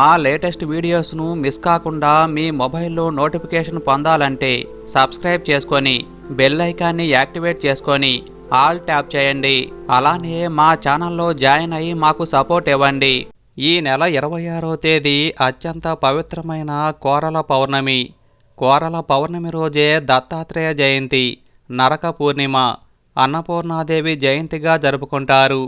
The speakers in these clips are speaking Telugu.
మా లేటెస్ట్ వీడియోస్ను మిస్ కాకుండా మీ మొబైల్లో నోటిఫికేషన్ పొందాలంటే సబ్స్క్రైబ్ చేసుకొని బెల్ ఐకాన్ని యాక్టివేట్ చేసుకొని ఆల్ ట్యాప్ చేయండి. అలానే మా ఛానల్లో జాయిన్ అయ్యి మాకు సపోర్ట్ ఇవ్వండి. ఈ నెల ఇరవై ఆరో తేదీ అత్యంత పవిత్రమైన కోరల పౌర్ణమి. కోరల పౌర్ణమి రోజే దత్తాత్రేయ జయంతి నరక పూర్ణిమ అన్నపూర్ణాదేవి జయంతిగా జరుపుకుంటారు.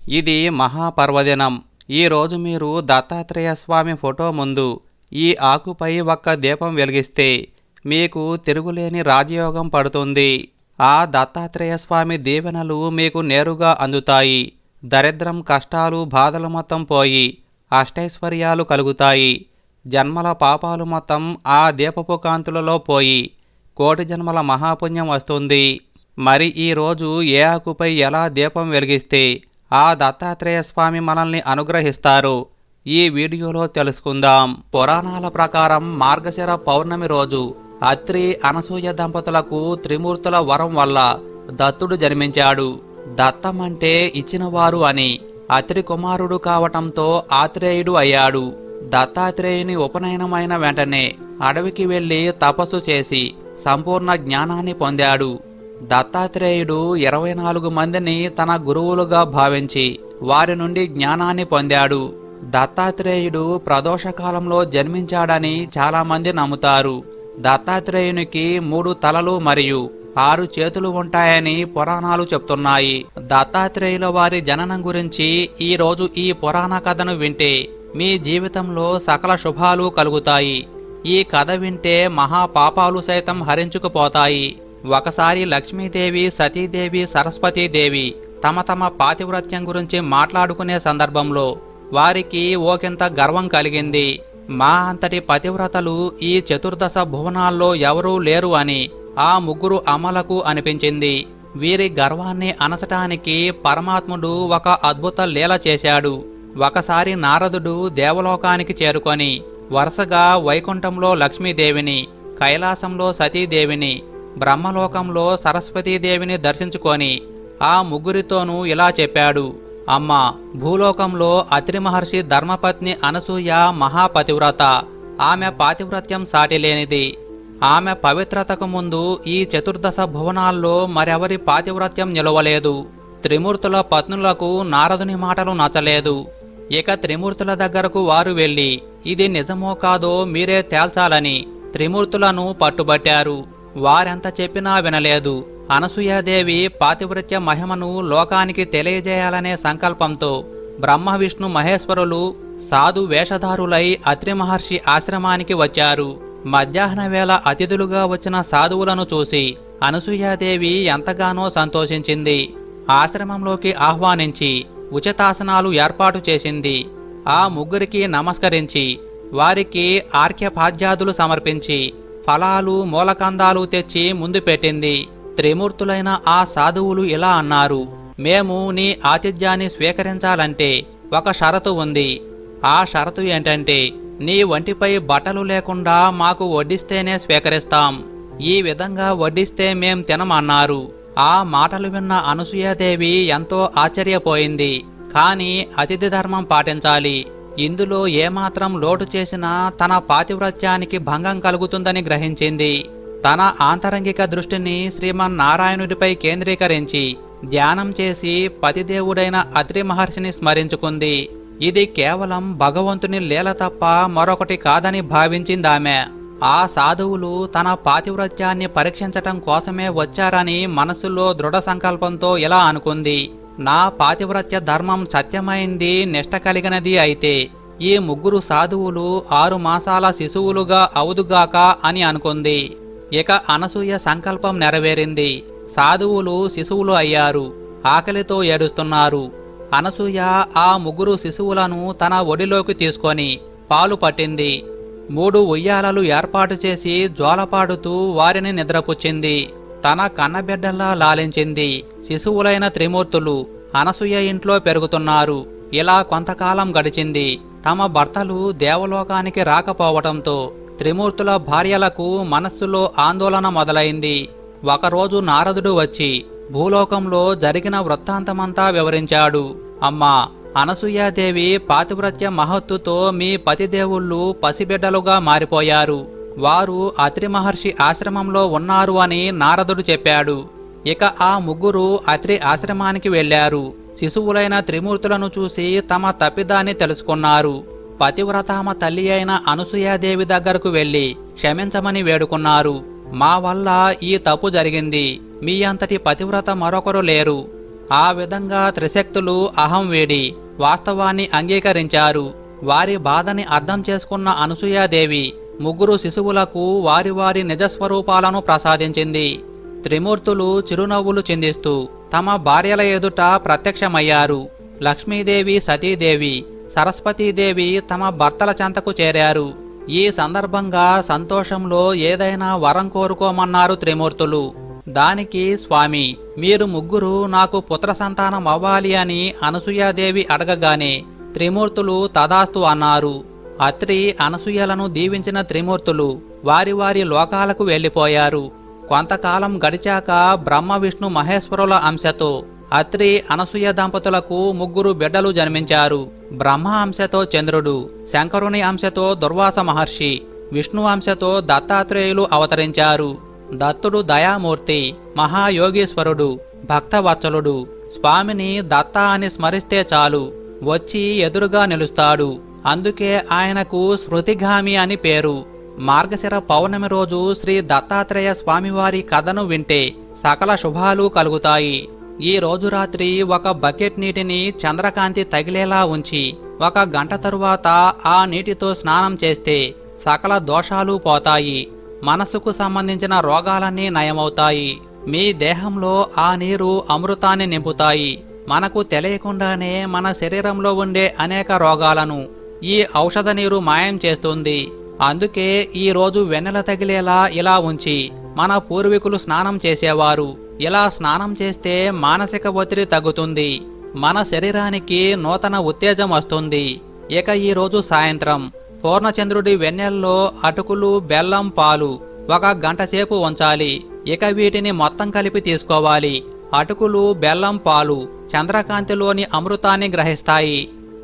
ఇది మహాపర్వదినం. ఈరోజు మీరు దత్తాత్రేయ స్వామి ఫోటో ముందు ఈ ఆకుపై ఒక్క దీపం వెలిగిస్తే మీకు తిరుగులేని రాజయోగం పడుతుంది. ఆ దత్తాత్రేయ స్వామి దీవెనలు మీకు నేరుగా అందుతాయి. దరిద్రం కష్టాలు బాధలు మొత్తం పోయి అష్టైశ్వర్యాలు కలుగుతాయి. జన్మల పాపాలు మొత్తం ఆ దీపపు కాంతులలో పోయి కోటి జన్మల మహాపుణ్యం వస్తుంది. మరి ఈరోజు ఏ ఆకుపై ఎలా దీపం వెలిగిస్తే ఆ దత్తాత్రేయ స్వామి మనల్ని అనుగ్రహిస్తారు. ఈ వీడియోలో తెలుసుకుందాం. పురాణాల ప్రకారం మార్గశిర పౌర్ణమి రోజు అత్రి అనసూయ దంపతులకు త్రిమూర్తుల వరం వల్ల దత్తుడు జన్మించాడు. దత్తం అంటే ఇచ్చినవారు అని అత్రి కుమారుడు కావటంతో ఆత్రేయుడు అయ్యాడు. దత్తాత్రేయుని ఉపనయనమైన వెంటనే అడవికి వెళ్ళి తపస్సు చేసి సంపూర్ణ జ్ఞానాన్ని పొందాడు. దత్తాత్రేయుడు ఇరవై నాలుగు మందిని తన గురువులుగా భావించి వారి నుండి జ్ఞానాన్ని పొందాడు. దత్తాత్రేయుడు ప్రదోషకాలంలో జన్మించాడని చాలామంది నమ్ముతారు. దత్తాత్రేయునికి మూడు తలలు మరియు ఆరు చేతులు ఉంటాయని పురాణాలు చెప్తున్నాయి. దత్తాత్రేయుల వారి జననం గురించి ఈరోజు ఈ పురాణ కథను వింటే మీ జీవితంలో సకల శుభాలు కలుగుతాయి. ఈ కథ వింటే మహా పాపాలు సైతం హరించుకుపోతాయి. ఒకసారి లక్ష్మీదేవి సతీదేవి సరస్వతీదేవి తమ తమ పాతివ్రత్యం గురించి మాట్లాడుకునే సందర్భంలో వారికి ఓకింత గర్వం కలిగింది. మా అంతటి పతివ్రతలు ఈ చతుర్దశ భువనాల్లో ఎవరూ లేరు అని ఆ ముగ్గురు అమలకు అనిపించింది. వీరి గర్వాన్ని అనసటానికి పరమాత్ముడు ఒక అద్భుత లీల చేశాడు. ఒకసారి నారదుడు దేవలోకానికి చేరుకొని వరుసగా వైకుంఠంలో లక్ష్మీదేవిని కైలాసంలో సతీదేవిని బ్రహ్మలోకంలో సరస్వతీదేవిని దర్శించుకొని ఆ ముగ్గురితోనూ ఇలా చెప్పాడు. అమ్మ భూలోకంలో అత్రి మహర్షి ధర్మపత్ని అనసూయ మహాపతివ్రత. ఆమె పాతివ్రత్యం సాటిలేనిది. ఆమె పవిత్రతకు ముందు ఈ చతుర్దశ భువనాల్లో మరెవరి పాతివ్రత్యం నిలవలేదు. త్రిమూర్తుల పత్నులకు నారదుని మాటలు నచ్చలేదు. ఇక త్రిమూర్తుల దగ్గరకు వారు వెళ్ళి ఇది నిజమో కాదో మీరే తేల్చాలని త్రిమూర్తులను పట్టుబట్టారు. వారెంత చెప్పినా వినలేదు. అనసూయాదేవి పాతివృత్య మహిమను లోకానికి తెలియజేయాలనే సంకల్పంతో బ్రహ్మ విష్ణు మహేశ్వరులు సాధు వేషధారులై అత్రి మహర్షి ఆశ్రమానికి వచ్చారు. మధ్యాహ్న వేళ అతిథులుగా వచ్చిన సాధువులను చూసి అనసూయాదేవి ఎంతగానో సంతోషించింది. ఆశ్రమంలోకి ఆహ్వానించి ఉచితాసనాలు ఏర్పాటు చేసింది. ఆ ముగ్గురికి నమస్కరించి వారికి ఆర్ఘ్యపాద్యాదులు సమర్పించి ఫలాలు మూలకందాలు తెచ్చి ముందు పెట్టింది. త్రిమూర్తులైన ఆ సాధువులు ఇలా అన్నారు మేము నీ ఆతిథ్యాన్ని స్వీకరించాలంటే ఒక షరతు ఉంది. ఆ షరతు ఏంటంటే నీ వంటిపై బట్టలు లేకుండా మాకు వడ్డిస్తేనే స్వీకరిస్తాం. ఈ విధంగా వడ్డిస్తే మేం తినమన్నారు. ఆ మాటలు విన్న అనసూయాదేవి ఎంతో ఆశ్చర్యపోయింది. కాని అతిథి ధర్మం పాటించాలి. ఇందులో ఏమాత్రం లోటు చేసినా తన పాతివ్రత్యానికి భంగం కలుగుతుందని గ్రహించింది. తన ఆంతరంగిక దృష్టిని శ్రీమన్నారాయణుడిపై కేంద్రీకరించి ధ్యానం చేసి పతిదేవుడైన అత్రి మహర్షిని స్మరించుకుంది. ఇది కేవలం భగవంతుని లీల తప్ప మరొకటి కాదని భావించిందామె. ఆ సాధువులు తన పాతివ్రత్యాన్ని పరీక్షించటం కోసమే వచ్చారని మనసులో దృఢ సంకల్పంతో ఇలా అనుకుంది. నా పాతివ్రత్య ధర్మం సత్యమైంది నిష్ట కలిగినది అయితే ఈ ముగ్గురు సాధువులు ఆరు మాసాల శిశువులుగా అవుదుగాక అని అనుకుంది. ఇక అనసూయ సంకల్పం నెరవేరింది. సాధువులు శిశువులు అయ్యారు. ఆకలితో ఏడుస్తున్నారు. అనసూయ ఆ ముగ్గురు శిశువులను తన ఒడిలోకి తీసుకొని పాలు పట్టింది. మూడు ఉయ్యాలలు ఏర్పాటు చేసి జోలపాడుతూ వారిని నిద్రపుచ్చింది. తన కన్నబిడ్డల్లా లాలించింది. శిశువులైన త్రిమూర్తులు అనసూయ ఇంట్లో పెరుగుతున్నారు. ఇలా కొంతకాలం గడిచింది. తమ భర్తలు దేవలోకానికి రాకపోవటంతో త్రిమూర్తుల భార్యలకు మనస్సులో ఆందోళన మొదలైంది. ఒకరోజు నారదుడు వచ్చి భూలోకంలో జరిగిన వృత్తాంతమంతా వివరించాడు. అమ్మా అనసూయాదేవి పాతివ్రత్య మహత్తుతో మీ పతిదేవుళ్ళు పసిబిడ్డలుగా మారిపోయారు. వారు అత్రి మహర్షి ఆశ్రమంలో ఉన్నారు అని నారదుడు చెప్పాడు. ఇక ఆ ముగ్గురు అత్రి ఆశ్రమానికి వెళ్ళారు శిశువులైన త్రిమూర్తులను చూసి తమ తప్పిదాన్ని తెలుసుకున్నారు. పతివ్రతామ తల్లి అయిన అనసూయాదేవి దగ్గరకు వెళ్ళి క్షమించమని వేడుకున్నారు. మా వల్ల ఈ తప్పు జరిగింది. మీ అంతటి పతివ్రత మరొకరు లేరు. ఆ విధంగా త్రిశక్తులు అహం వేడి వాస్తవాన్ని అంగీకరించారు. వారి బాధని అర్థం చేసుకున్న అనసూయాదేవి ముగ్గురు శిశువులకు వారి వారి నిజస్వరూపాలను ప్రసాదించింది. త్రిమూర్తులు చిరునవ్వులు చిందిస్తూ తమ భార్యల ఎదుట ప్రత్యక్షమయ్యారు. లక్ష్మీదేవి సతీదేవి సరస్వతీదేవి తమ భర్తల చెంతకు చేరారు. ఈ సందర్భంగా సంతోషంలో ఏదైనా వరం కోరుకోమన్నారు త్రిమూర్తులు. దానికి స్వామి మీరు ముగ్గురు నాకు పుత్ర సంతానం అవ్వాలి అని అనసూయాదేవి అడగగానే త్రిమూర్తులు తదాస్తు అన్నారు. అత్రి అనసూయలను దీవించిన త్రిమూర్తులు వారి వారి లోకాలకు వెళ్ళిపోయారు. కొంతకాలం గడిచాక బ్రహ్మ విష్ణు మహేశ్వరుల అంశతో అత్రి అనసూయ దంపతులకు ముగ్గురు బిడ్డలు జన్మించారు. బ్రహ్మ అంశతో చంద్రుడు శంకరుని అంశతో దుర్వాస మహర్షి విష్ణు అంశతో దత్తాత్రేయులు అవతరించారు. దత్తుడు దయామూర్తి మహాయోగీశ్వరుడు భక్తవత్సలుడు స్వామిని దత్త అని స్మరిస్తే చాలు వచ్చి ఎదురుగా నిలుస్తాడు. అందుకే ఆయనకు శృతిగామి అని పేరు. మార్గశిర పౌర్ణమి రోజు శ్రీ దత్తాత్రేయ స్వామివారి కథను వింటే సకల శుభాలు కలుగుతాయి. ఈ రోజు రాత్రి ఒక బకెట్ నీటిని చంద్రకాంతి తగిలేలా ఉంచి ఒక గంట తరువాత ఆ నీటితో స్నానం చేస్తే సకల దోషాలు పోతాయి. మనసుకు సంబంధించిన రోగాలన్నీ నయమవుతాయి. మీ దేహంలో ఆ నీరు అమృతాన్ని నింపుతాయి. మనకు తెలియకుండానే మన శరీరంలో ఉండే అనేక రోగాలను ఈ ఔషధ నీరు మాయం చేస్తుంది. అందుకే ఈరోజు వెన్నెల తగిలేలా ఇలా ఉంచి మన పూర్వీకులు స్నానం చేసేవారు. ఇలా స్నానం చేస్తే మానసిక ఒత్తిడి తగ్గుతుంది. మన శరీరానికి నూతన ఉత్తేజం వస్తుంది. ఇక ఈరోజు సాయంత్రం పూర్ణచంద్రుడి వెన్నెల్లో అటుకులు బెల్లం పాలు ఒక గంట సేపు ఉంచాలి. ఇక వీటిని మొత్తం కలిపి తీసుకోవాలి. అటుకులు బెల్లం పాలు చంద్రకాంతిలోని అమృతాన్ని గ్రహిస్తాయి.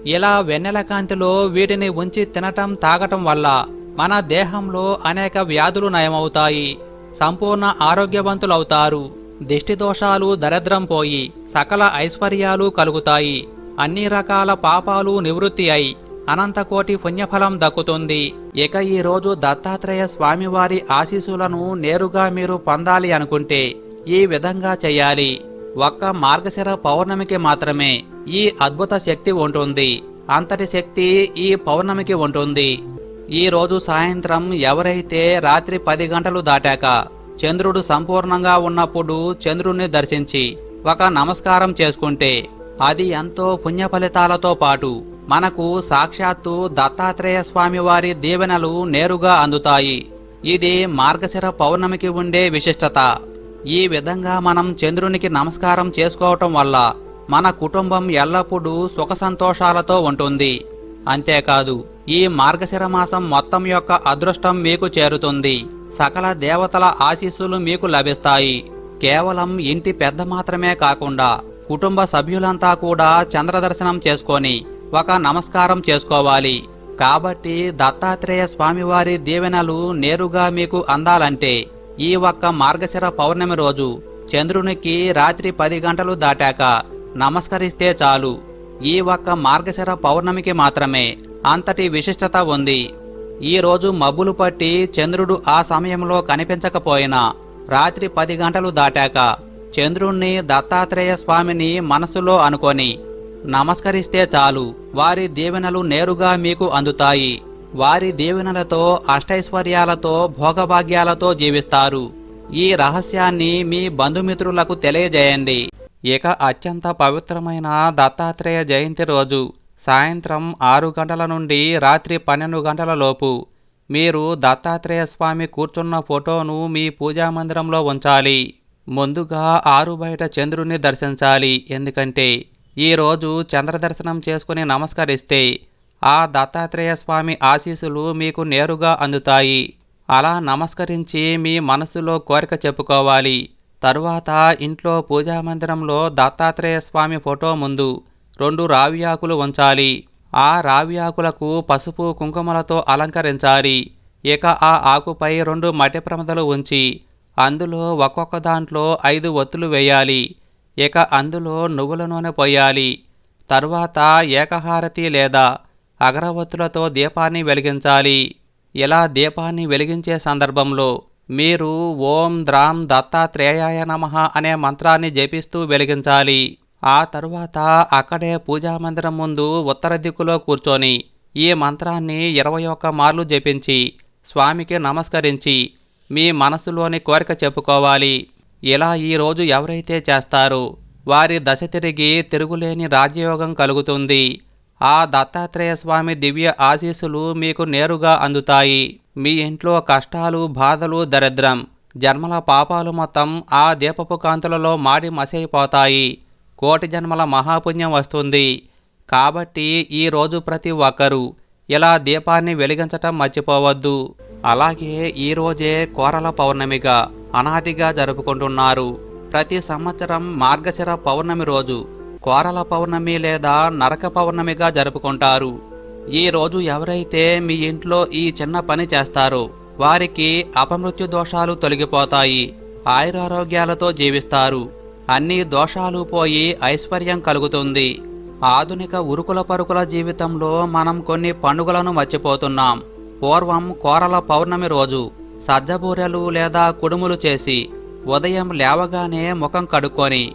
ఇలా వెన్నెల కాంతిలో వీటిని ఉంచి తినటం తాగటం వల్ల మన దేహంలో అనేక వ్యాధులు నయమవుతాయి. సంపూర్ణ ఆరోగ్యవంతులవుతారు. దిష్టి దోషాలు దరిద్రం పోయి సకల ఐశ్వర్యాలు కలుగుతాయి. అన్ని రకాల పాపాలు నివృత్తి అయి అనంతకోటి పుణ్యఫలం దక్కుతుంది. ఇక ఈ రోజు దత్తాత్రేయ స్వామివారి ఆశీస్సులను నేరుగా మీరు పొందాలి అనుకుంటే ఈ విధంగా చేయాలి. ఒక్క మార్గశిర పౌర్ణమికి మాత్రమే ఈ అద్భుత శక్తి ఉంటుంది. అంతటి శక్తి ఈ పౌర్ణమికి ఉంటుంది. ఈరోజు సాయంత్రం ఎవరైతే రాత్రి పది గంటలు దాటాక చంద్రుడు సంపూర్ణంగా ఉన్నప్పుడు చంద్రుణ్ణి దర్శించి ఒక నమస్కారం చేసుకుంటే అది ఎంతో పుణ్య ఫలితాలతో పాటు మనకు సాక్షాత్తు దత్తాత్రేయ స్వామి వారి దీవెనలు నేరుగా అందుతాయి. ఇది మార్గశిర పౌర్ణమికి ఉండే విశిష్టత. ఈ విధంగా మనం చంద్రునికి నమస్కారం చేసుకోవటం వల్ల మన కుటుంబం ఎల్లప్పుడూ సుఖ సంతోషాలతో ఉంటుంది. అంతేకాదు ఈ మార్గశిర మాసం మొత్తం యొక్క అదృష్టం మీకు చేరుతుంది. సకల దేవతల ఆశీస్సులు మీకు లభిస్తాయి. కేవలం ఇంటి పెద్ద మాత్రమే కాకుండా కుటుంబ సభ్యులంతా కూడా చంద్రదర్శనం చేసుకొని ఒక నమస్కారం చేసుకోవాలి. కాబట్టి దత్తాత్రేయ స్వామివారి దీవెనలు నేరుగా మీకు అందాలంటే ఈ ఒక్క మార్గశిర పౌర్ణమి రోజు చంద్రునికి రాత్రి పది గంటలు దాటాక నమస్కరిస్తే చాలు. ఈ ఒక్క మార్గశిర పౌర్ణమికి మాత్రమే అంతటి విశిష్టత ఉంది. ఈ రోజు మబ్బులు పట్టి చంద్రుడు ఆ సమయంలో కనిపించకపోయినా రాత్రి పది గంటలు దాటాక చంద్రుణ్ణి దత్తాత్రేయ స్వామిని మనసులో అనుకొని నమస్కరిస్తే చాలు వారి దీవెనలు నేరుగా మీకు అందుతాయి. వారి దీవెనలతో అష్టైశ్వర్యాలతో భోగభాగ్యాలతో జీవిస్తారు. ఈ రహస్యాన్ని మీ బంధుమిత్రులకు తెలియజేయండి. ఇక అత్యంత పవిత్రమైన దత్తాత్రేయ జయంతి రోజు సాయంత్రం ఆరు గంటల నుండి రాత్రి పన్నెండు గంటల లోపు. మీరు దత్తాత్రేయ స్వామి కూర్చున్న ఫోటోను మీ పూజా మందిరంలో ఉంచాలి. ముందుగా ఆరు బయట చంద్రుణ్ణి దర్శించాలి. ఎందుకంటే ఈరోజు చంద్రదర్శనం చంద్ర దర్శనం చేసుకుని నమస్కరిస్తే ఆ దత్తాత్రేయ స్వామి ఆశీస్సులు మీకు నేరుగా అందుతాయి. అలా నమస్కరించి మీ మనసులో కోరిక చెప్పుకోవాలి. తరువాత ఇంట్లో పూజా మందిరంలో దత్తాత్రేయ స్వామి ఫోటో ముందు రెండు రావి ఆకులు ఉంచాలి. ఆ రావి ఆకులకు పసుపు కుంకుమలతో అలంకరించాలి. ఇక ఆ ఆకుపై రెండు మట్టి ప్రమదలు ఉంచి అందులో ఒక్కొక్క దాంట్లో ఐదు ఒత్తులు వేయాలి. ఇక అందులో నువ్వుల నూనె పోయాలి. తరువాత ఏకహారతి లేదా అగరవత్తులతో దీపాన్ని వెలిగించాలి. ఇలా దీపాన్ని వెలిగించే సందర్భంలో మీరు ఓం ద్రాం దత్తాత్రేయాయ నమః అనే మంత్రాన్ని జపిస్తూ వెలిగించాలి. ఆ తరువాత అక్కడే పూజా మందిరం ముందు ఉత్తర దిక్కులో కూర్చొని ఈ మంత్రాన్ని ఇరవై ఒక్క మార్లు జపించి స్వామికి నమస్కరించి మీ మనసులోని కోరిక చెప్పుకోవాలి. ఇలా ఈరోజు ఎవరైతే చేస్తారో వారి దశ తిరిగి తిరుగులేని రాజ్యయోగం కలుగుతుంది. ఆ దత్తాత్రేయ స్వామి దివ్య ఆశీస్సులు మీకు నేరుగా అందుతాయి. మీ ఇంట్లో కష్టాలు బాధలు దరిద్రం జన్మల పాపాలు మొత్తం ఆ దీపపు కాంతులలో మాడి మసైపోతాయి. కోటి జన్మల మహాపుణ్యం వస్తుంది. కాబట్టి ఈ రోజు ప్రతి ఒక్కరూ ఇలా దీపాన్ని వెలిగించటం మర్చిపోవద్దు. అలాగే ఈరోజే కోరల పౌర్ణమిగా అనాదిగా జరుపుకుంటున్నారు. ప్రతి సంవత్సరం మార్గశిర పౌర్ణమి రోజు కోరల పౌర్ణమి లేదా నరక పౌర్ణమిగా జరుపుకుంటారు. ఈ రోజు ఎవరైతే మీ ఇంట్లో ఈ చిన్న పని చేస్తారో వారికి అపమృత్యు దోషాలు తొలగిపోతాయి. ఆయురారోగ్యాలతో జీవిస్తారు. అన్ని దోషాలు పోయి ఐశ్వర్యం కలుగుతుంది. ఆధునిక ఉరుకుల పరుకుల జీవితంలో మనం కొన్ని పండుగలను మర్చిపోతున్నాం. పూర్వం కోరల పౌర్ణమి రోజు సజ్జబూరెలు లేదా కుడుములు చేసి ఉదయం లేవగానే ముఖం కడుక్కొని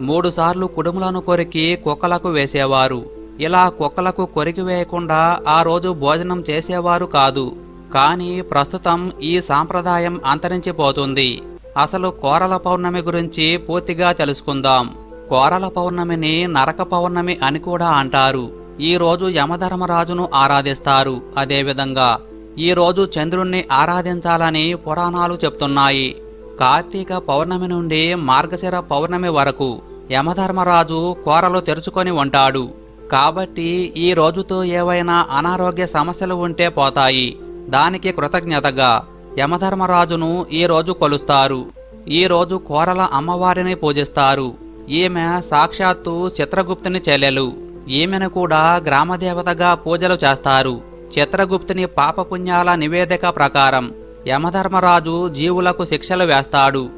మూడుసార్లు కుడుములను కొరికి కుక్కలకు వేసేవారు. ఇలా కుక్కలకు కొరికి వేయకుండా ఆ రోజు భోజనం చేసేవారు కాదు. కానీ ప్రస్తుతం ఈ సాంప్రదాయం అంతరించిపోతుంది. అసలు కోరల పౌర్ణమి గురించి పూర్తిగా తెలుసుకుందాం. కోరల పౌర్ణమిని నరక పౌర్ణమి అని కూడా అంటారు. ఈ రోజు యమధర్మరాజును ఆరాధిస్తారు అదేవిధంగా. ఈ రోజు చంద్రుణ్ణి ఆరాధించాలని పురాణాలు చెప్తున్నాయి. కార్తీక పౌర్ణమి నుండి మార్గశిర పౌర్ణమి వరకు యమధర్మరాజు కోరలు తెరుచుకొని ఉంటాడు. కాబట్టి ఈ రోజుతో ఏవైనా అనారోగ్య సమస్యలు ఉంటే పోతాయి. దానికి కృతజ్ఞతగా యమధర్మరాజును ఈ రోజు కొలుస్తారు. ఈ రోజు కోరల అమ్మవారిని పూజిస్తారు. ఈమె సాక్షాత్తు చిత్రగుప్తుని చెల్లెలు. ఈమెను కూడా గ్రామదేవతగా పూజలు చేస్తారు. చిత్రగుప్తుని పాపపుణ్యాల నివేదిక ప్రకారం యమధర్మరాజు జీవులకు శిక్షలు వేస్తాడు.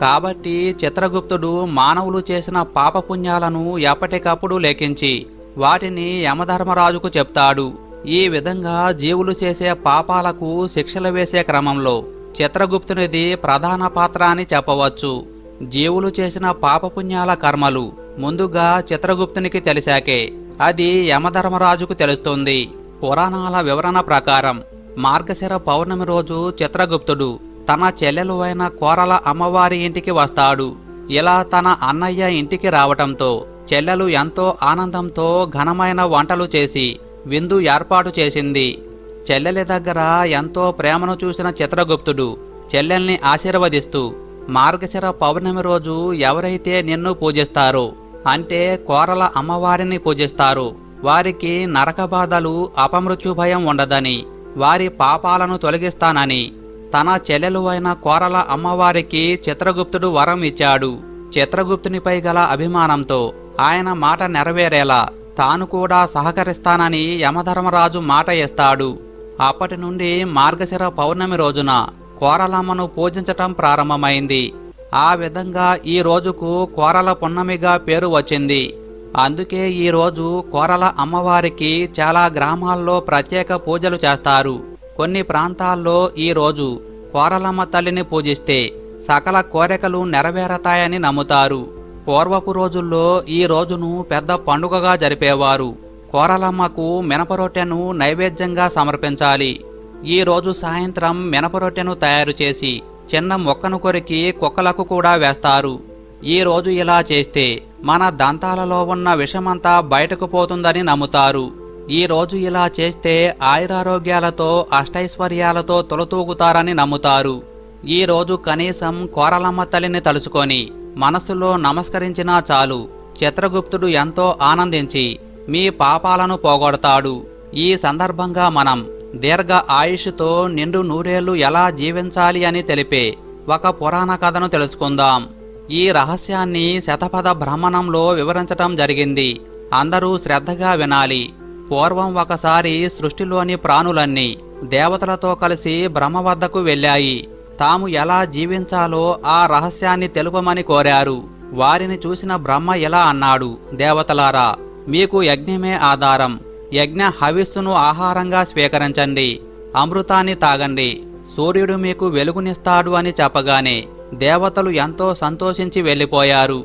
కాబట్టి చిత్రగుప్తుడు మానవులు చేసిన పాపపుణ్యాలను ఎప్పటికప్పుడు లెక్కించి వాటిని యమధర్మరాజుకు చెప్తాడు. ఈ విధంగా జీవులు చేసే పాపాలకు శిక్షలు వేసే క్రమంలో చిత్రగుప్తునిది ప్రధాన పాత్ర అని చెప్పవచ్చు. జీవులు చేసిన పాపపుణ్యాల కర్మలు ముందుగా చిత్రగుప్తునికి తెలిసాకే అది యమధర్మరాజుకు తెలుస్తుంది. పురాణాల వివరణ ప్రకారం మార్గశిర పౌర్ణమి రోజు చిత్రగుప్తుడు తన చెల్లెలు అయిన కోరల అమ్మవారి ఇంటికి వస్తాడు. ఇలా తన అన్నయ్య ఇంటికి రావటంతో చెల్లెలు ఎంతో ఆనందంతో ఘనమైన వంటలు చేసి విందు ఏర్పాటు చేసింది. చెల్లెలి దగ్గర ఎంతో ప్రేమను చూసిన చిత్రగుప్తుడు చెల్లెల్ని ఆశీర్వదిస్తూ మార్గశిర పౌర్ణమి రోజు ఎవరైతే నిన్ను పూజిస్తారో అంటే కోరల అమ్మవారిని పూజిస్తారు. వారికి నరక బాధలు అపమృత్యు భయం ఉండదని వారి పాపాలను తొలగిస్తానని తన చెల్లెలు అయిన కోరల అమ్మవారికి చిత్రగుప్తుడు వరం ఇచ్చాడు. చిత్రగుప్తునిపై గల అభిమానంతో ఆయన మాట నెరవేరేలా తాను కూడా సహకరిస్తానని యమధర్మరాజు మాట ఇస్తాడు అప్పటి నుండి మార్గశిర పౌర్ణమి రోజున కోరలమ్మను పూజించటం ప్రారంభమైంది. ఆ విధంగా ఈ రోజుకు కోరల పున్నమిగా పేరు వచ్చింది. అందుకే ఈరోజు కోరల అమ్మవారికి చాలా గ్రామాల్లో ప్రత్యేక పూజలు చేస్తారు. కొన్ని ప్రాంతాల్లో ఈ రోజు కోరలమ్మ తల్లిని పూజిస్తే సకల కోరికలు నెరవేరతాయని నమ్ముతారు. పూర్వపు రోజుల్లో ఈ రోజును పెద్ద పండుగగా జరిపేవారు. కోరలమ్మకు మినపరొట్టెను నైవేద్యంగా సమర్పించాలి. ఈ రోజు సాయంత్రం మినపరొట్టెను తయారు చేసి చిన్న మొక్కను కొరికి కుక్కలకు కూడా వేస్తారు. ఈ రోజు ఇలా చేస్తే మన దంతాలలో ఉన్న విషమంతా బయటకు పోతుందని నమ్ముతారు. ఈ రోజు ఇలా చేస్తే ఆయురారోగ్యాలతో అష్టైశ్వర్యాలతో తొలతూగుతారని నమ్ముతారు. ఈరోజు కనీసం కోరలమ్మ తల్లిని తలుచుకొని మనసులో నమస్కరించినా చాలు. చిత్రగుప్తుడు ఎంతో ఆనందించి మీ పాపాలను పోగొడతాడు. ఈ సందర్భంగా మనం దీర్ఘ ఆయుష్తో నిండు నూరేళ్ళు ఎలా జీవించాలి అని తెలిపే ఒక పురాణ కథను తెలుసుకుందాం. ఈ రహస్యాన్ని శతపథ భ్రమణంలో వివరించటం జరిగింది. అందరూ శ్రద్ధగా వినాలి. పూర్వం ఒకసారి సృష్టిలోని ప్రాణులన్నీ దేవతలతో కలిసి బ్రహ్మ వద్దకు వెళ్ళాయి. తాము ఎలా జీవించాలో ఆ రహస్యాన్ని తెలుపమని కోరారు. వారిని చూసిన బ్రహ్మ ఎలా అన్నాడు దేవతలారా మీకు యజ్ఞమే ఆధారం. యజ్ఞ హవిస్సును ఆహారంగా స్వీకరించండి. అమృతాన్ని తాగండి. సూర్యుడు మీకు వెలుగునిస్తాడు అని చెప్పగానే దేవతలు ఎంతో సంతోషించి వెళ్ళిపోయారు.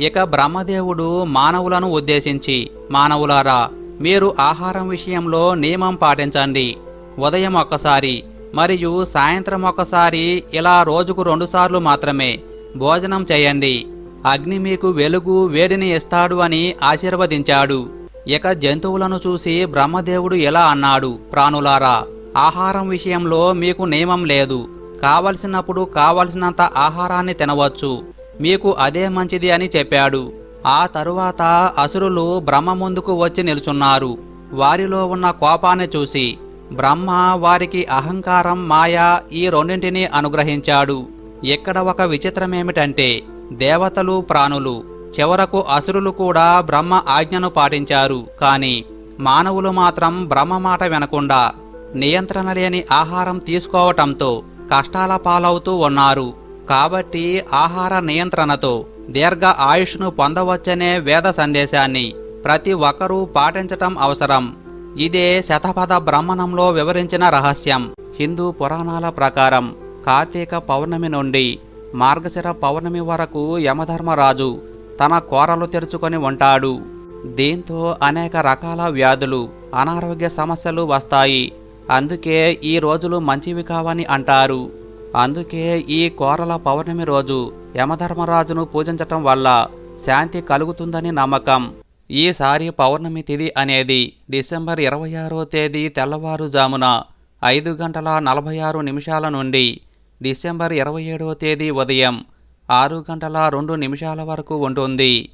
ఇక బ్రహ్మదేవుడు మానవులను ఉద్దేశించి మానవులారా మీరు ఆహారం విషయంలో నియమం పాటించండి. ఉదయం ఒక్కసారి మరియు సాయంత్రం ఒకసారి ఇలా రోజుకు రెండుసార్లు మాత్రమే భోజనం చేయండి. అగ్ని మీకు వెలుగు వేడిని ఇస్తాడు అని ఆశీర్వదించాడు. ఇక జంతువులను చూసి బ్రహ్మదేవుడు ఎలా అన్నాడు ప్రాణులారా ఆహారం విషయంలో మీకు నియమం లేదు. కావలసినప్పుడు కావలసినంత ఆహారాన్ని తినవచ్చు. మీకు అదే మంచిది అని చెప్పాడు. ఆ తరువాత అసురులు బ్రహ్మ ముందుకు వచ్చి నిలుచున్నారు. వారిలో ఉన్న కోపాన్ని చూసి బ్రహ్మ వారికి అహంకారం మాయ ఈ రెండింటినీ అనుగ్రహించాడు. ఇక్కడ ఒక విచిత్రమేమిటంటే దేవతలు ప్రాణులు చివరకు అసురులు కూడా బ్రహ్మ ఆజ్ఞను పాటించారు. కాని మానవులు మాత్రం బ్రహ్మ మాట వినకుండా నియంత్రణ లేని ఆహారం తీసుకోవటంతో కష్టాల పాలవుతూ ఉన్నారు. కాబట్టి ఆహార నియంత్రణతో దీర్ఘ ఆయుష్ను పొందవచ్చనే వేద సందేశాన్ని ప్రతి ఒక్కరూ పాటించటం అవసరం. ఇదే శతపథ బ్రహ్మణంలో వివరించిన రహస్యం. హిందూ పురాణాల ప్రకారం కార్తీక పౌర్ణమి నుండి మార్గశిర పౌర్ణమి వరకు యమధర్మరాజు తన కోరలు తెరుచుకొని ఉంటాడు. దీంతో అనేక రకాల వ్యాధులు అనారోగ్య సమస్యలు వస్తాయి. అందుకే ఈ రోజులు మంచివి కావని అంటారు. అందుకే ఈ కోరల పౌర్ణమి రోజు యమధర్మరాజును పూజించటం వల్ల శాంతి కలుగుతుందని నమ్మకం. ఈసారి పౌర్ణమి తిథి అనేది డిసెంబర్ ఇరవై ఆరో తేదీ తెల్లవారుజామున ఐదు గంటల నలభై ఆరు నిమిషాల నుండి డిసెంబర్ ఇరవై ఏడవ తేదీ ఉదయం ఆరు గంటల రెండు నిమిషాల వరకు ఉంటుంది.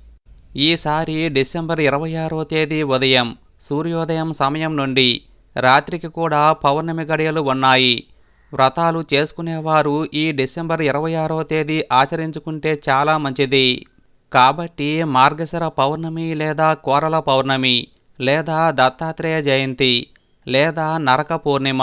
ఈసారి డిసెంబర్ ఇరవై ఆరో తేదీ ఉదయం సూర్యోదయం సమయం నుండి రాత్రికి కూడా పౌర్ణమి గడియలు ఉన్నాయి. వ్రతాలు చేసుకునేవారు ఈ డిసెంబర్ ఇరవై ఆరో తేదీ ఆచరించుకుంటే చాలా మంచిది. కాబట్టి మార్గశిర పౌర్ణమి లేదా కోరల పౌర్ణమి లేదా దత్తాత్రేయ జయంతి లేదా నరక పూర్ణిమ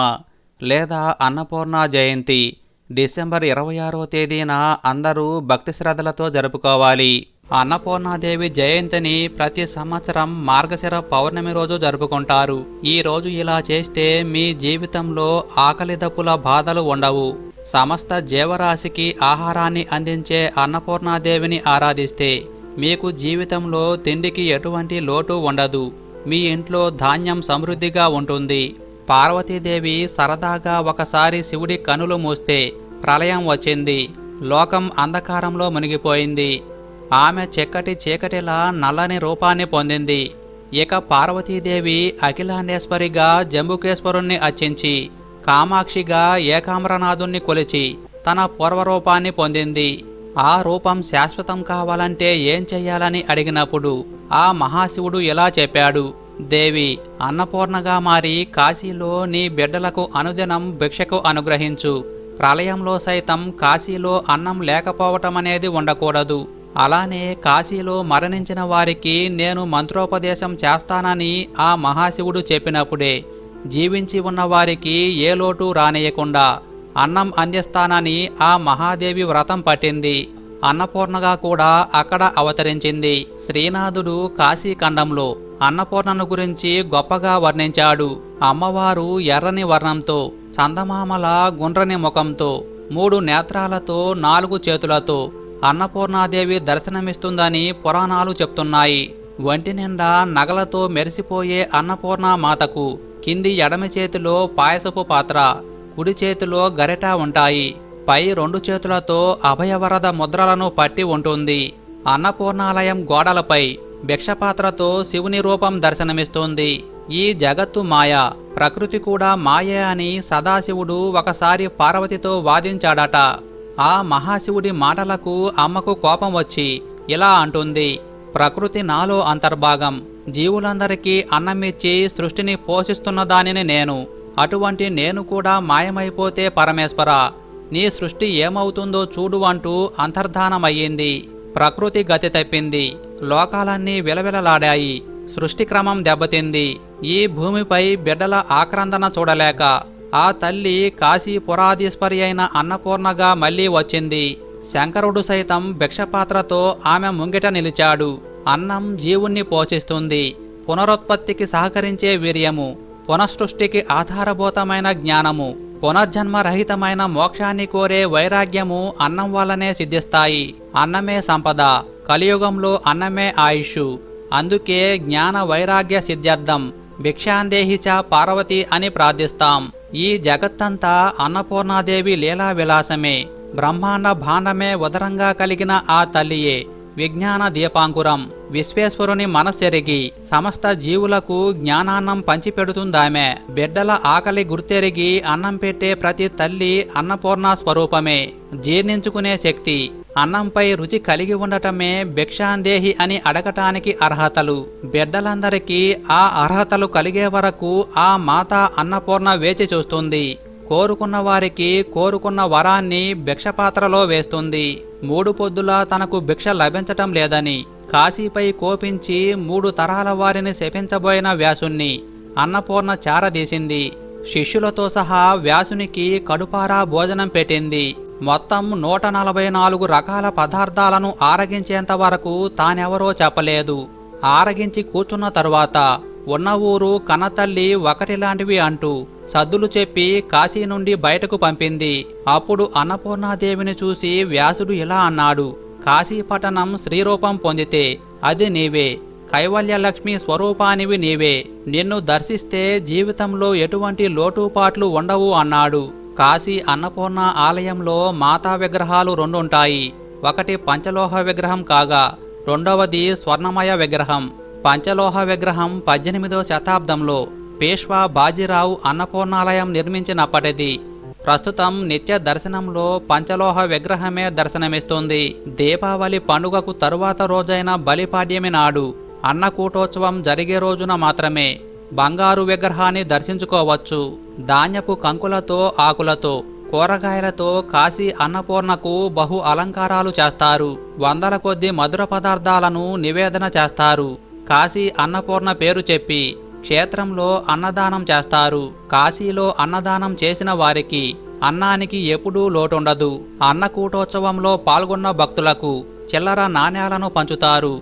లేదా అన్నపూర్ణ జయంతి డిసెంబర్ ఇరవై ఆరో తేదీన అందరూ భక్తి శ్రద్ధలతో జరుపుకోవాలి. అన్నపూర్ణాదేవి జయంతిని ప్రతి సంవత్సరం మార్గశిర పౌర్ణమి రోజు జరుపుకుంటారు. ఈ రోజు ఇలా చేస్తే మీ జీవితంలో ఆకలి దప్పుల బాధలు ఉండవు. సమస్త జీవరాశికి ఆహారాన్ని అందించే అన్నపూర్ణాదేవిని ఆరాధిస్తే మీకు జీవితంలో తిండికి ఎటువంటి లోటు ఉండదు. మీ ఇంట్లో ధాన్యం సమృద్ధిగా ఉంటుంది. పార్వతీదేవి సరదాగా ఒకసారి శివుడి కనులు మూస్తే ప్రళయం వచ్చింది. లోకం అంధకారంలో మునిగిపోయింది. ఆమె చెక్కటి చీకటిలా నల్లని రూపాన్ని పొందింది. ఇక పార్వతీదేవి అఖిలాండేశ్వరిగా జంబుకేశ్వరుణ్ణి అర్చించి కామాక్షిగా ఏకామ్రనాథుణ్ణి కొలిచి తన పూర్వరూపాన్ని పొందింది. ఆ రూపం శాశ్వతం కావాలంటే ఏం చెయ్యాలని అడిగినప్పుడు ఆ మహాశివుడు ఇలా చెప్పాడు. దేవి అన్నపూర్ణగా మారి కాశీలో నీ బిడ్డలకు అనుదినం భిక్షకు అనుగ్రహించు. ప్రళయంలో సైతం కాశీలో అన్నం లేకపోవటం అనేది ఉండకూడదు. అలానే కాశీలో మరణించిన వారికి నేను మంత్రోపదేశం చేస్తానని ఆ మహాశివుడు చెప్పినప్పుడే జీవించి ఉన్న వారికి ఏ లోటు రానియకుండా అన్నం అందిస్తానని ఆ మహాదేవి వ్రతం పట్టింది. అన్నపూర్ణగా కూడా అక్కడ అవతరించింది. శ్రీనాథుడు కాశీఖండంలో అన్నపూర్ణను గురించి గొప్పగా వర్ణించాడు. అమ్మవారు ఎర్రని వర్ణంతో చందమామల గుండ్రని ముఖంతో మూడు నేత్రాలతో నాలుగు చేతులతో అన్నపూర్ణాదేవి దర్శనమిస్తుందని పురాణాలు చెప్తున్నాయి. వంటి నిండా నగలతో మెరిసిపోయే అన్నపూర్ణ మాతకు కింది ఎడమ చేతిలో పాయసపు పాత్ర కుడి చేతిలో గరిట ఉంటాయి. పై రెండు చేతులతో అభయవరద ముద్రలను పట్టి ఉంటుంది. అన్నపూర్ణాలయం గోడలపై భిక్షపాత్రతో శివుని రూపం దర్శనమిస్తుంది. ఈ జగత్తు మాయ ప్రకృతి కూడా మాయే అని సదాశివుడు ఒకసారి పార్వతితో వాదించాడట. ఆ మహాశివుడి మాటలకు అమ్మకు కోపం వచ్చి ఇలా అంటుంది. ప్రకృతి నాలో అంతర్భాగం. జీవులందరికీ అన్నమిచ్చి సృష్టిని పోషిస్తున్న దానిని నేను. అటువంటి నేను కూడా మాయమైపోతే పరమేశ్వర నీ సృష్టి ఏమవుతుందో చూడు అంటూ అంతర్ధానమయ్యింది. ప్రకృతి గతి తప్పింది. లోకాలన్నీ విలవిలలాడాయి. సృష్టి క్రమం దెబ్బతింది. ఈ భూమిపై బిడ్డల ఆక్రందన చూడలేక ఆ తల్లి కాశీ పురాధీశ్వరి అయిన అన్నపూర్ణగా మళ్ళీ వచ్చింది. శంకరుడు సైతం భిక్షపాత్రతో ఆమె ముంగిట నిలిచాడు. అన్నం జీవుణ్ణి పోషిస్తుంది. పునరుత్పత్తికి సహకరించే వీర్యము పునఃసృష్టికి ఆధారభూతమైన జ్ఞానము పునర్జన్మరహితమైన మోక్షాన్ని కోరే వైరాగ్యము అన్నం వల్లనే సిద్ధిస్తాయి. అన్నమే సంపద కలియుగంలో అన్నమే ఆయుష్. అందుకే జ్ఞాన వైరాగ్య సిద్ధ్యర్థం భిక్షాందేహిచ పార్వతి అని ప్రార్థిస్తాం. ఈ జగత్తంతా అన్నపూర్ణాదేవి లీలా విలాసమే బ్రహ్మాండ భాండమే ఉదరంగా కలిగిన ఆ తల్లియే. విజ్ఞాన దీపాంకురం. విశ్వేశ్వరుని మనస్సెరిగి సమస్త జీవులకు జ్ఞానాన్నం పంచిపెడుతుందామె. బిడ్డల ఆకలి గుర్తెరిగి అన్నం పెట్టే ప్రతి తల్లి అన్నపూర్ణ స్వరూపమే. జీర్ణించుకునే శక్తి. అన్నంపై రుచి కలిగి ఉండటమే భిక్షాందేహి అని అడగటానికి అర్హతలు. బిడ్డలందరికీ ఆ అర్హతలు కలిగే వరకు ఆ మాత అన్నపూర్ణ వేచి చూస్తుంది. కోరుకున్న వారికి కోరుకున్న వరాన్ని భిక్షపాత్రలో వేస్తుంది. మూడు పొద్దులా తనకు భిక్ష లభించటం లేదని కాశీపై కోపించి మూడు తరాల వారిని శపించబోయిన వ్యాసుణ్ణి అన్నపూర్ణ చారదీసింది. శిష్యులతో సహా వ్యాసునికి కడుపారా భోజనం పెట్టింది. మొత్తం నూట నలభై నాలుగు రకాల పదార్థాలను ఆరగించేంత వరకు తానెవరో చెప్పలేదు. ఆరగించి కూర్చున్న తరువాత ఉన్న ఊరు కన్నతల్లి ఒకటిలాంటివి అంటూ సద్దులు చెప్పి కాశీ నుండి బయటకు పంపింది. అప్పుడు అన్నపూర్ణాదేవిని చూసి వ్యాసుడు ఇలా అన్నాడు కాశీపట్టణం శ్రీరూపం పొందితే అది నీవే. కైవల్యలక్ష్మి స్వరూపానివి నీవే. నిన్ను దర్శిస్తే జీవితంలో ఎటువంటి లోటుపాట్లు ఉండవు అన్నాడు. కాశీ అన్నపూర్ణ ఆలయంలో మాతా విగ్రహాలు రెండుంటాయి. ఒకటి పంచలోహ విగ్రహం కాగా రెండవది స్వర్ణమయ విగ్రహం. పంచలోహ విగ్రహం పద్దెనిమిదవ శతాబ్దంలో పేష్వా బాజీరావు అన్నపూర్ణాలయం నిర్మించినప్పటిది. ప్రస్తుతం నిత్య దర్శనంలో పంచలోహ విగ్రహమే దర్శనమిస్తుంది. దీపావళి పండుగకు తరువాత రోజైన బలిపాడ్యమి నాడు అన్నకూటోత్సవం జరిగే రోజున మాత్రమే బంగారు విగ్రహాన్ని దర్శించుకోవచ్చు. ధాన్యపు కంకులతో ఆకులతో కూరగాయలతో కాశీ అన్నపూర్ణకు బహు అలంకారాలు చేస్తారు. వందల కొద్ది మధుర పదార్థాలను నివేదన చేస్తారు. కాశీ అన్నపూర్ణ పేరు చెప్పి క్షేత్రంలో అన్నదానం చేస్తారు. కాశీలో అన్నదానం చేసిన వారికి అన్నానికి ఎప్పుడూ లోటుండదు. అన్నకూటోత్సవంలో పాల్గొన్న భక్తులకు చిల్లర నాణేలను పంచుతారు.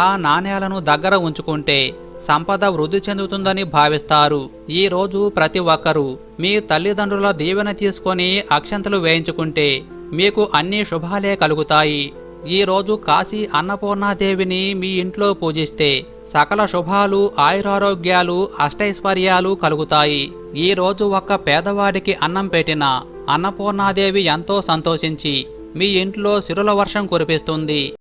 ఆ నాణ్యాలను దగ్గర ఉంచుకుంటే సంపద వృద్ధి చెందుతుందని భావిస్తారు. ఈ రోజు ప్రతి ఒక్కరూ మీ తల్లిదండ్రుల దీవెన తీసుకొని అక్షంతలు వేయించుకుంటే మీకు అన్ని శుభాలే కలుగుతాయి. ఈరోజు కాశీ అన్నపూర్ణాదేవిని మీ ఇంట్లో పూజిస్తే సకల శుభాలు ఆయురారోగ్యాలు అష్టైశ్వర్యాలు కలుగుతాయి. ఈ రోజు ఒక్క పేదవాడికి అన్నం పెట్టిన అన్నపూర్ణాదేవి ఎంతో సంతోషించి మీ ఇంట్లో సిరుల వర్షం కురిపిస్తుంది.